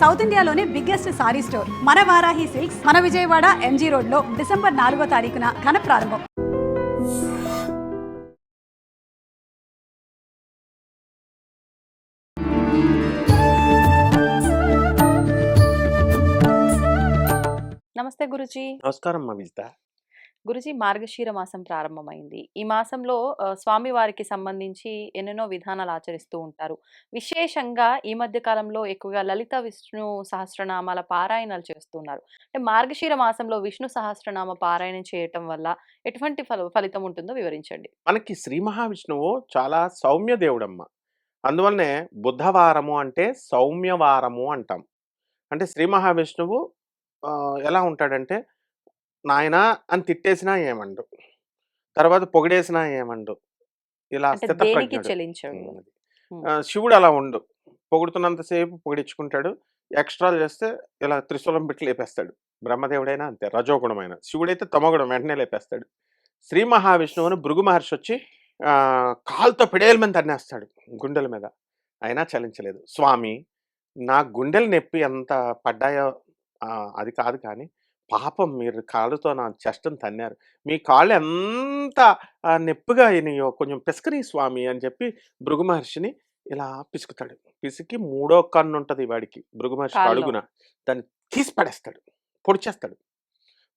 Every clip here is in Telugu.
సౌత్ ఇండియాలోనే బిగ్గెస్ట్ సారీ స్టోర్ మన వారాహి సిల్క్స్ మన విజయవాడ ఎంజీ రోడ్లో డిసెంబర్ నాలుగో తారీఖున ఘన ప్రారంభం. నమస్తే గురుజీ. నమస్కారం మా విజిత గురుజీ మార్గశీర మాసం ప్రారంభమైంది. ఈ మాసంలో స్వామివారికి సంబంధించి ఎన్నెన్నో విధానాలు ఆచరిస్తూ ఉంటారు. విశేషంగా ఈ మధ్య కాలంలో ఎక్కువగా లలిత విష్ణు సహస్రనామాల పారాయణాలు చేస్తున్నారు. అంటే మార్గశీర మాసంలో విష్ణు సహస్రనామ పారాయణం చేయటం వల్ల ఎటువంటి ఫల ఫలితం ఉంటుందో వివరించండి. మనకి శ్రీ మహావిష్ణువు చాలా సౌమ్య దేవుడమ్మ. అందువల్లనే బుధవారము అంటే సౌమ్యవారము అంటాం. అంటే శ్రీ మహావిష్ణువు ఎలా ఉంటాడంటే నాయనా అని తిట్టేసినా ఏమండు తర్వాత పొగిడేసినా ఏమండు ఇలా అంటే దేనికి స్థితప్రజ్ఞుడు చెలించాడు శివుడు అలా ఉండు పొగుడుతున్నంతసేపు పొగిడించుకుంటాడు. ఎక్స్ట్రాలు చేస్తే ఇలా త్రిశూలం పెట్టి లేపేస్తాడు. బ్రహ్మదేవుడైనా అంతే రజోగుణమైన. శివుడైతే తమగుణం వెంటనే లేపేస్తాడు. శ్రీ మహావిష్ణువును భృగు మహర్షి వచ్చి కాలుతో పిడేల మీద తన్నేస్తాడు గుండెల మీద. అయినా చలించలేదు. స్వామి నా గుండెలు నొప్పి ఎంత పడ్డాయో అది కాదు కానీ పాపం మీరు కాళ్ళతో నా చెస్టను తన్నారు. మీ కాళ్ళు ఎంత నొప్పిగా అయినాయో కొంచెం పిసకని స్వామి అని చెప్పి భృగు మహర్షిని ఇలా పిసుకుతాడు. పిసికి మూడో కన్ను ఉంటుంది వాడికి భృగు మహర్షి. అడుగున. దాన్ని తీసి పడేస్తాడు. పొడిచేస్తాడు.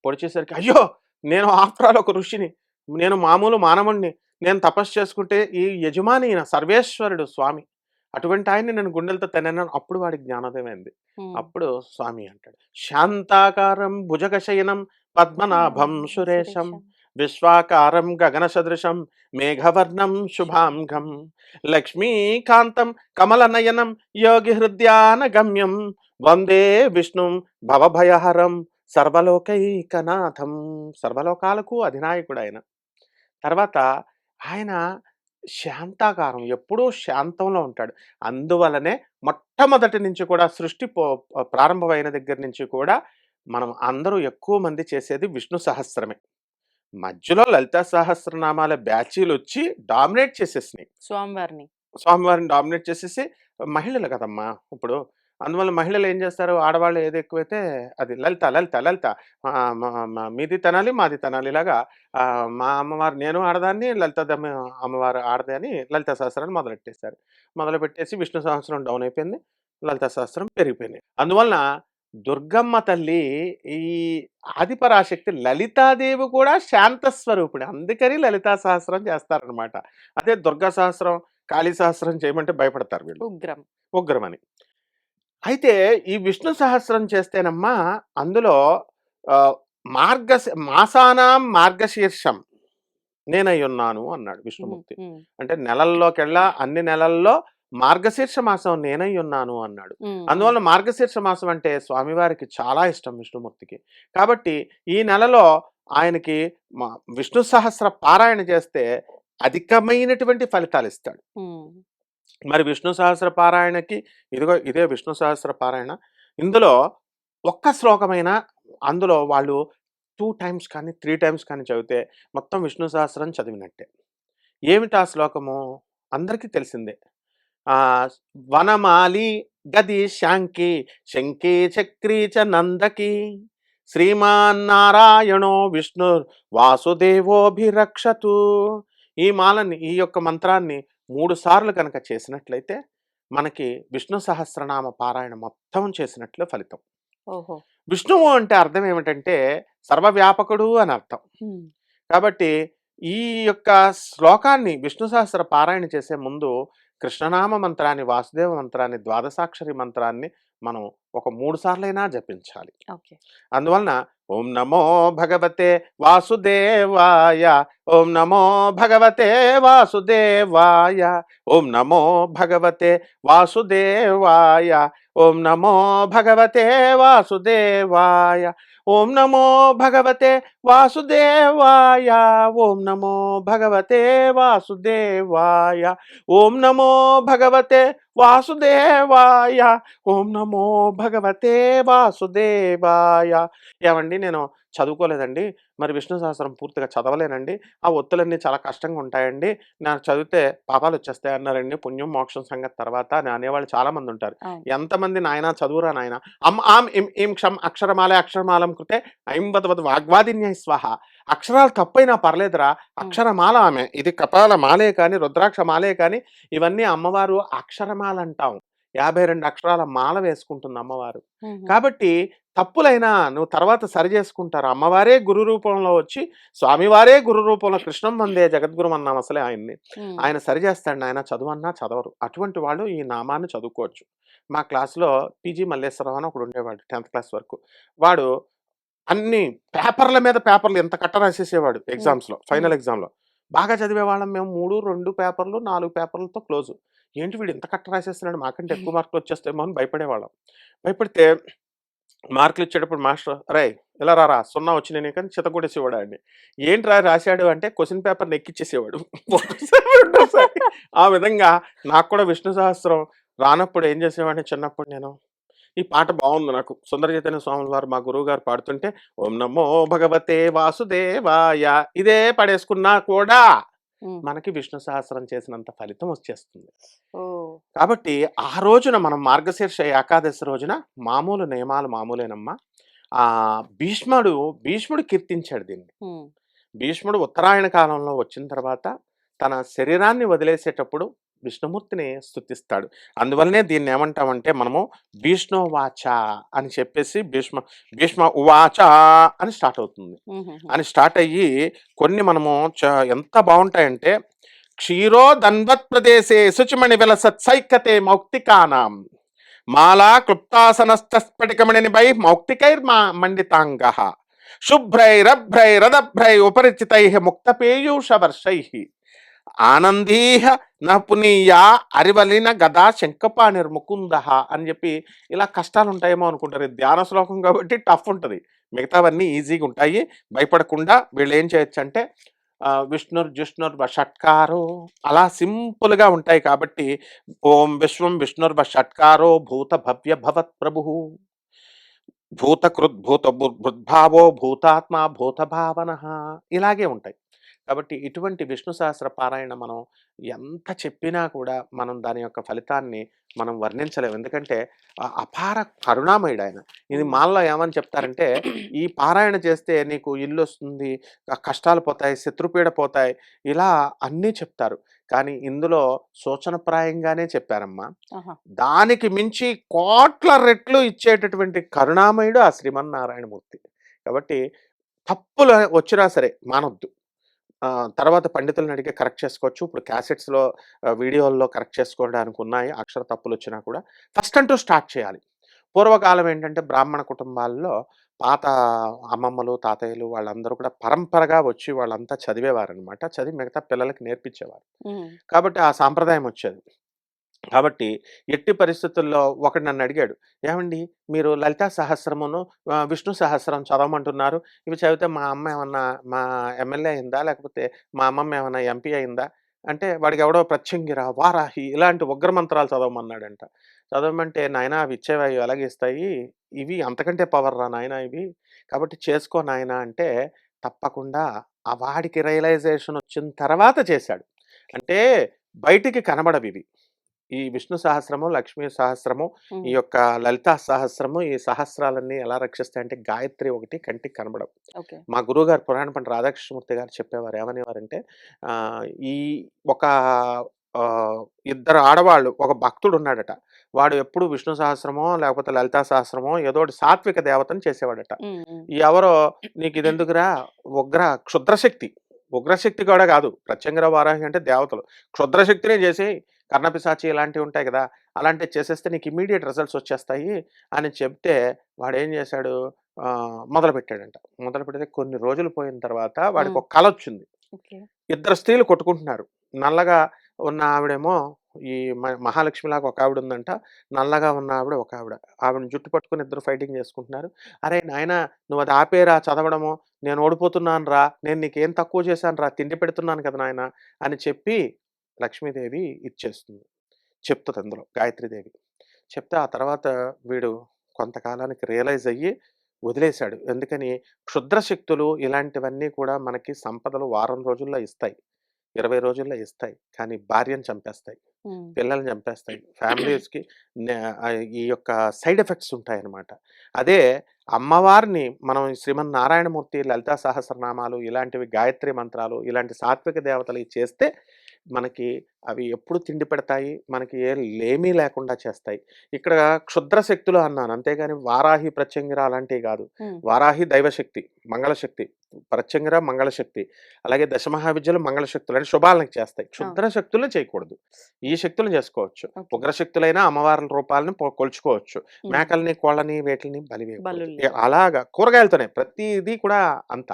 పొడిచేసరికి అయ్యో! నేను ఆఫ్రాల్ ఒక ఋషిని. నేను మామూలు మానవుణ్ణి. నేను తపస్సు చేసుకుంటే ఈ యజమాని సర్వేశ్వరుడు స్వామి. అటువంటి ఆయన్ని నేను గుండెలతో తిన్నాను అప్పుడు వాడికి జ్ఞానోదయం అయింది. అప్పుడు స్వామి అంటాడు శాంతాకారం భుజగశయనం పద్మనాభం సురేశం విశ్వాకారం గగన సదృశం మేఘవర్ణం శుభాంగం లక్ష్మీకాంతం కమలనయనం యోగి హృదయాన గమ్యం వందే విష్ణుం భవభయహరం సర్వలోకైకనాథం. సర్వలోకాలకు అధినాయకుడు ఆయన. తర్వాత ఆయన శాంతాకారం ఎప్పుడూ శాంతంలో ఉంటాడు. అందువలనే మొట్టమొదటి నుంచి కూడా సృష్టి పో- ప్రారంభమైన దగ్గర నుంచి కూడా మనం అందరూ ఎక్కువ మంది చేసేది విష్ణు సహస్రమే. మధ్యలో లలిత సహస్రనామాల బ్యాచీలు వచ్చి డామినేట్ చేసేసినాయి. స్వామివారిని. స్వామివారిని డామినేట్ చేసేసి మహిళలు కదమ్మా! ఇప్పుడు అందువల్ల మహిళలు ఏం చేస్తారు? ఆడవాళ్ళు ఏది ఎక్కువైతే అది లలిత లలిత లలిత. మీది తినాలి మాది తినాలి. ఇలాగా మా అమ్మవారు నేను ఆడదాన్ని లలిత అమ్మవారు ఆడదే అని లలిత సహస్రాన్ని మొదలెట్టేశారు. మొదలు పెట్టేసి విష్ణు సహస్రం డౌన్ అయిపోయింది. లలిత సహస్రం పెరిగిపోయింది. అందువలన దుర్గమ్మ తల్లి ఈ ఆదిపరాశక్తి లలితాదేవి కూడా శాంత స్వరూపుడు. అందుకని లలితా సహస్రం చేస్తారనమాట అదే దుర్గా సహస్రం కాళీ సహస్రం చేయమంటే భయపడతారు వీళ్ళు. ఉగ్రం. ఉగ్రమని. అయితే ఈ విష్ణు సహస్రం చేస్తేనమ్మా అందులో మార్గ మాసానాం మార్గశీర్షం నేనై ఉన్నాను అన్నాడు విష్ణుమూర్తి. అంటే నెలల్లోకెల్లా అన్ని నెలల్లో మార్గశీర్ష మాసం నేనై ఉన్నాను అన్నాడు అందువల్ల మార్గశీర్ష మాసం అంటే స్వామివారికి చాలా ఇష్టం విష్ణుమూర్తికి. కాబట్టి ఈ నెలలో ఆయనకి మా- విష్ణు సహస్ర పారాయణ చేస్తే అధికమైనటువంటి ఫలితాలు ఇస్తాడు. మరి విష్ణు సహస్ర పారాయణకి ఇదిగో ఇదే విష్ణు సహస్ర పారాయణ. ఇందులో ఒక్క శ్లోకమైన అందులో వాళ్ళు టూ టైమ్స్ కానీ త్రీ టైమ్స్ కానీ చదివితే మొత్తం విష్ణు సహస్రం చదివినట్టే. ఏమిటి ఆ శ్లోకము? అందరికీ తెలిసిందే. వనమాలి గది శాంకి శంకి చక్రీ చ నందకి శ్రీమాన్నారాయణో విష్ణు వాసుదేవోభిరక్షతు. ఈ మాలని ఈ యొక్క మంత్రాన్ని మూడు సార్లు కనుక చేసినట్లయితే మనకి విష్ణు సహస్రనామ పారాయణ మొత్తం చేసినట్లు ఫలితం. ఓహో! విష్ణువు అంటే అర్థం ఏమిటంటే సర్వవ్యాపకుడు అని అర్థం. కాబట్టి ఈ యొక్క శ్లోకాన్ని విష్ణు సహస్ర పారాయణ చేసే ముందు కృష్ణనామ మంత్రాన్ని వాసుదేవ మంత్రాన్ని ద్వాదశాక్షరి మంత్రాన్ని మనం ఒక మూడు సార్లైనా జపించాలి. ఓకే. అందువలన ఓం నమో భగవతే వాసుదేవాయ ఓం నమో భగవతే వాసుదేవాయ ఓం నమో భగవతే వాసుదేవాయ ఓం నమో భగవతే వాసుదేవాయ ఓం నమో భగవతే వాసుదేవాయ ఓం నమో భగవతే వాసుదేవాయ ఓం నమో భగవతే వాసుదేవాయ ఓం నమో భగవతే వాసుదేవాయ. ఏమండి నేను చదువుకోలేదండి. మరి విష్ణు సహస్రం పూర్తిగా చదవలేనండి. ఆ ఒత్తులన్నీ చాలా కష్టంగా ఉంటాయండి. నాకు చదివితే పాపాలు వచ్చేస్తాయి అన్నారండి. పుణ్యం మోక్షం సంగతి తర్వాత అని అనేవాళ్ళు చాలా మంది ఉంటారు. ఎంతమంది నాయన చదువురా నాయన? అమ్ ఆమ్ ఇం ఇం క్షం అక్షరమాలే అక్షరమాలం కృతే ఐం వద్ వద్ వాగ్వాదిన్యై స్వాహ. అక్షరాలు తప్పైనా పర్లేదురా. అక్షరమాల ఆమె. ఇది కపాల మాలే కానీ రుద్రాక్ష మాలే కానీ ఇవన్నీ అమ్మవారు అక్షరమాల అంటాం యాభై రెండు అక్షరాల మాల వేసుకుంటుంది అమ్మవారు. మ్మ్. కాబట్టి తప్పులైనా నువ్వు తర్వాత సరి చేసుకుంటారు. అమ్మవారే గురు రూపంలో వచ్చి స్వామివారే గురు రూపంలో కృష్ణం వందే జగద్గురు అన్నాం అసలే ఆయన్ని. ఆయన సరి చేస్తాడు ఆయన చదువన్నా చదవరు. అటువంటి వాళ్ళు ఈ నామాన్ని చదువుకోవచ్చు. మా క్లాస్లో పీజీ మల్లేశ్వరరావు అని ఒకడు ఉండేవాడు టెన్త్ క్లాస్ వరకు. వాడు అన్ని పేపర్ల మీద పేపర్లు ఎంత కట్ట రాసేసేవాడు ఎగ్జామ్స్లో ఫైనల్ ఎగ్జామ్లో. బాగా చదివే వాళ్ళం మేము మూడు రెండు పేపర్లు నాలుగు పేపర్లతో క్లోజ్. ఏంటి వీడు ఇంత కట్ట రాసేస్తున్నాడు? మాకంటే ఎక్కువ మార్కులు వచ్చేస్తేమో అని భయపడేవాళ్ళం. భయపడితే మార్కులు ఇచ్చేటప్పుడు మాస్టర్ రే ఇలా రారా సున్నా వచ్చినాయి నీకు అని చితకొట్టేసేవాడు అండి ఏంటి రా రాశాడు? అంటే క్వశ్చన్ పేపర్ రెండోసారి. ఆ విధంగా నాకు కూడా విష్ణు సహస్రం రానప్పుడు ఏం చేసేవాడిని చిన్నప్పుడు నేను? ఈ పాట బాగుంది నాకు. సుందర చైతన్య స్వాముల వారు మా గురువు గారు పాడుతుంటే ఓం నమో భగవతే వాసుదేవాయ ఇదే పడేసుకున్నా కూడా. మనకి విష్ణు సహస్రం చేసినంత ఫలితం వచ్చేస్తుంది. కాబట్టి ఆ రోజున మనం మార్గశీర్ష ఏకాదశి రోజున మామూలు నియమాలు మామూలేనమ్మా. ఆ భీష్ముడు భీష్ముడు కీర్తించాడు దీన్ని. భీష్ముడు ఉత్తరాయణ కాలంలో వచ్చిన తర్వాత తన శరీరాన్ని వదిలేసేటప్పుడు విష్ణుమూర్తిని స్తుతిస్తాడు. అందువల్లనే దీన్ని ఏమంటామంటే మనము భీష్ణోవాచ అని చెప్పేసి భీష్మ భీష్మ ఉవాచ అని స్టార్ట్ అవుతుంది. అని స్టార్ట్ అయ్యి కొన్ని మనము ఎంత బాగుంటాయంటే క్షీరో దన్వత్ ప్రదేశే శుచిమణి విలసత్ సైకతే మౌక్తికానాం. మాలా క్లుప్తాసనస్ఫటికమణిని బై మౌక్తికైర్మా మండితాంగ. శుభ్రైరభ్రైరదభ్రై ఉపరిచితై ముక్తపేయూష వర్షై ఆనందీహ నపునీయా అరివలిన గదా శంకపాణిర్ ముకుంద అని చెప్పి ఇలా కష్టాలు ఉంటాయేమో అనుకుంటారు ధ్యాన శ్లోకం కాబట్టి టఫ్ ఉంటుంది. మిగతావన్నీ ఈజీగా ఉంటాయి. భయపడకుండా వీళ్ళు ఏం చేయొచ్చు అంటే విష్ణుర్ జిష్ణుర్ షట్కారో అలా సింపుల్గా ఉంటాయి కాబట్టి ఓం విశ్వం విష్ణుర్ షట్కారో భూత భవ్య భవత్ ప్రభు. భూతకృద్భూత భూత భూతాత్మ భూత భావన. ఇలాగే ఉంటాయి. కాబట్టి ఇటువంటి విష్ణు సహస్ర పారాయణ మనం ఎంత చెప్పినా కూడా మనం దాని యొక్క ఫలితాన్ని మనం వర్ణించలేము. ఎందుకంటే ఆ అపార కరుణామయుడు ఆయన. ఇది మాల్లో ఏమని చెప్తారంటే ఈ పారాయణ చేస్తే నీకు ఇల్లు వస్తుంది కష్టాలు పోతాయి శత్రుపీడ పోతాయి ఇలా అన్నీ చెప్తారు. కానీ ఇందులో సూచనప్రాయంగానే చెప్పారమ్మా. దానికి మించి కోట్ల రెట్లు ఇచ్చేటటువంటి కరుణామయుడు ఆ శ్రీమన్నారాయణమూర్తి. కాబట్టి తప్పులు వచ్చినా సరే మానొద్దు. తర్వాత పండితులను అడిగి కరెక్ట్ చేసుకోవచ్చు. ఇప్పుడు క్యాసెట్స్లో వీడియోల్లో కరెక్ట్ చేసుకోవడానికి ఉన్నాయి అక్షర తప్పులు వచ్చినా కూడా. ఫస్ట్ అంటూ స్టార్ట్ చేయాలి. పూర్వకాలం ఏంటంటే బ్రాహ్మణ కుటుంబాల్లో పాత అమ్మమ్మలు తాతయ్యలు వాళ్ళందరూ కూడా పరంపరగా వచ్చి వాళ్ళంతా చదివేవారనమాట చదివి మిగతా పిల్లలకి నేర్పించేవారు. కాబట్టి ఆ సాంప్రదాయం వచ్చేది. కాబట్టి ఎట్టి పరిస్థితుల్లో ఒకడు నన్ను అడిగాడు ఏమండి మీరు లలితా సహస్రమును ఆ, విష్ణు సహస్రం చదవమంటున్నారు. ఇవి చదివితే మా అమ్మ ఏమన్నా మా ఎమ్మెల్యే అయిందా? లేకపోతే మా అమ్మమ్మ ఏమన్నా ఎంపీ అయిందా? అంటే వాడికి ఎవడో ప్రత్యంగిర వారాహి ఇలాంటి ఉగ్రమంత్రాలు చదవమన్నాడంట. చదవమంటే నాయన అవి ఇచ్చేవి? అవి ఎలాగ ఇస్తాయి? ఇవి అంతకంటే పవర్ రా నాయన ఇవి? కాబట్టి చేసుకో నాయన అంటే తప్పకుండా ఆ వాడికి రియలైజేషన్ వచ్చిన తర్వాత చేశాడు. అంటే బయటికి కనబడవి ఇవి. ఈ విష్ణు సహస్రము లక్ష్మీ సహస్రము. ఈ యొక్క లలితా సహస్రము ఈ సహస్రాలన్నీ ఎలా రక్షిస్తాయంటే గాయత్రి ఒకటి కంటికి కనబడవు. ఓకే. మా గురువు గారు పురాణ పంట రాధాకృష్ణమూర్తి గారు చెప్పేవారు ఏమనేవారంటే ఆ, ఈ ఒక ఇద్దరు ఆడవాళ్ళు ఒక భక్తుడు ఉన్నాడట. వాడు ఎప్పుడు విష్ణు సహస్రమో లేకపోతే లలితా సహస్రమో ఏదో ఒకటి సాత్విక దేవతను చేసేవాడట. ఎవరో నీకు ఇది ఎందుకురా ఉగ్ర క్షుద్రశక్తి. ఉగ్రశక్తి కూడా కాదు ప్రత్యంగర వారాహి అంటే దేవతలు. క్షుద్రశక్తినే చేసి కర్ణపిశాచి ఇలాంటివి ఉంటాయి కదా! అలాంటివి చేసేస్తే నీకు ఇమీడియట్ రిజల్ట్స్ వచ్చేస్తాయి అని చెప్తే వాడు ఏం చేశాడు మొదలు పెట్టాడంట. మొదలు పెడితే కొన్ని రోజులు పోయిన తర్వాత వాడికి ఒక కళ వచ్చింది. ఇద్దరు స్త్రీలు కొట్టుకుంటున్నారు. నల్లగా ఉన్న ఆవిడేమో ఈ మహాలక్ష్మిలాగా ఒక ఆవిడ ఉందంట. నల్లగా ఉన్న ఆవిడ ఒక ఆవిడ. ఆవిడ జుట్టు పట్టుకుని ఇద్దరు ఫైటింగ్ చేసుకుంటున్నారు. అరే నాయన నువ్వు అది ఆపేరా చదవడము. నేను ఓడిపోతున్నాను రా నేను నీకేం తక్కువ చేశాను రా తిండి పెడుతున్నాను కదా నాయన అని చెప్పి లక్ష్మీదేవి ఇచ్చేస్తుంది. చెప్తుంది అందులో గాయత్రీదేవి. చెప్తే ఆ తర్వాత వీడు కొంతకాలానికి రియలైజ్ అయ్యి వదిలేశాడు. ఎందుకని? క్షుద్ర శక్తులు ఇలాంటివన్నీ కూడా మనకి సంపదలు వారం రోజుల్లో ఇస్తాయి. ఇరవై రోజుల్లో ఇస్తాయి. కానీ భార్యను చంపేస్తాయి. పిల్లల్ని చంపేస్తాయి. ఫ్యామిలీస్కి ఈ యొక్క సైడ్ ఎఫెక్ట్స్ ఉంటాయన్నమాట. అదే అమ్మవారిని మనం శ్రీమన్ నారాయణమూర్తి లలితా సహస్రనామాలు ఇలాంటివి గాయత్రి మంత్రాలు ఇలాంటి సాత్విక దేవతలు చేస్తే మనకి అవి ఎప్పుడు తిండి పెడతాయి? మనకి ఏ లేమీ లేకుండా చేస్తాయి. ఇక్కడ క్షుద్ర శక్తులు అన్నాను. అంతేగాని వారాహి ప్రత్యంగిర అలాంటివి కాదు వారాహి దైవశక్తి మంగళశక్తి. ప్రత్యంగిర మంగళశక్తి అలాగే దశమహావిద్యలు మంగళశక్తులు అని శుభాలను చేస్తాయి. క్షుద్ర శక్తులు చేయకూడదు. ఈ శక్తులు చేసుకోవచ్చు. ఉగ్రశక్తులైన అమ్మవారి రూపాలని కొలుచుకోవచ్చు. మేకల్ని కోళ్ళని వేటిని బలి అలాగా కూరగాయలతోనే ప్రతిదీ కూడా అంత.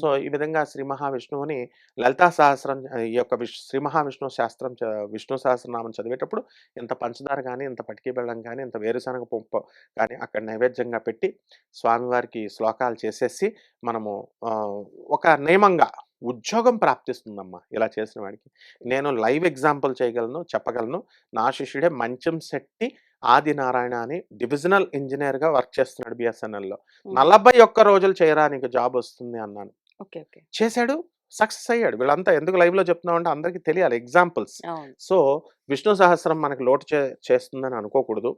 సో ఈ విధంగా శ్రీ మహావిష్ణువుని లలితా సహస్రం ఈ యొక్క శ్రీ మహావిష్ణువు శాస్త్రం విష్ణు సహస్రనామం చదివేటప్పుడు ఇంత పంచదార కానీ ఇంత పటికి బెల్లం కానీ ఇంత వేరుశనగ పప్పు కానీ అక్కడ నైవేద్యంగా పెట్టి స్వామివారికి శ్లోకాలు చేసేసి మనము ఒక నియమంగా ఉద్యోగం ప్రాప్తిస్తుందమ్మా ఇలా చేసిన వాడికి. నేను లైవ్ ఎగ్జాంపుల్ చేయగలను చెప్పగలను. నా శిష్యుడే మంచం శెట్టి ఆదినారాయణ అని డివిజనల్ ఇంజనీర్గా వర్క్ చేస్తున్నాడు బిఎస్ఎన్ఎల్లో. నలభై ఒక్క రోజులు చేయరా నీకు జాబ్ వస్తుంది అన్నాను. చేశాడు సక్సెస్ అయ్యాడు. వీళ్ళంతా ఎందుకు live లో చెప్తున్నాం అంటే అందరికీ తెలియాలి ఎగ్జాంపుల్స్. సో విష్ణు సహస్రం మనకి లోటు చే చేస్తుందని అనుకోకూడదు.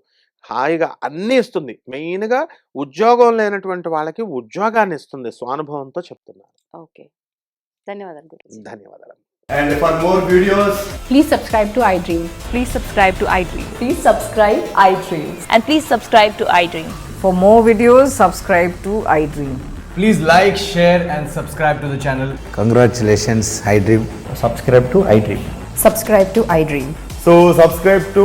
హాయిగా అన్నీ ఇస్తుంది మెయిన్గా ఉద్యోగం లేనటువంటి వాళ్ళకి ఉద్యోగాన్ని ఇస్తుంది స్వానుభవంతో చెప్తున్నాను ఓకే ధన్యవాదాలు గురించి ధన్యవాదాలు And for more videos, Please subscribe to iDream. Please subscribe to iDream. Please subscribe iDream. And please subscribe to iDream. For more videos, subscribe to iDream. please like, share, and subscribe to the channel. Congratulations, iDream. subscribe to iDream. Subscribe to iDream. So, subscribe to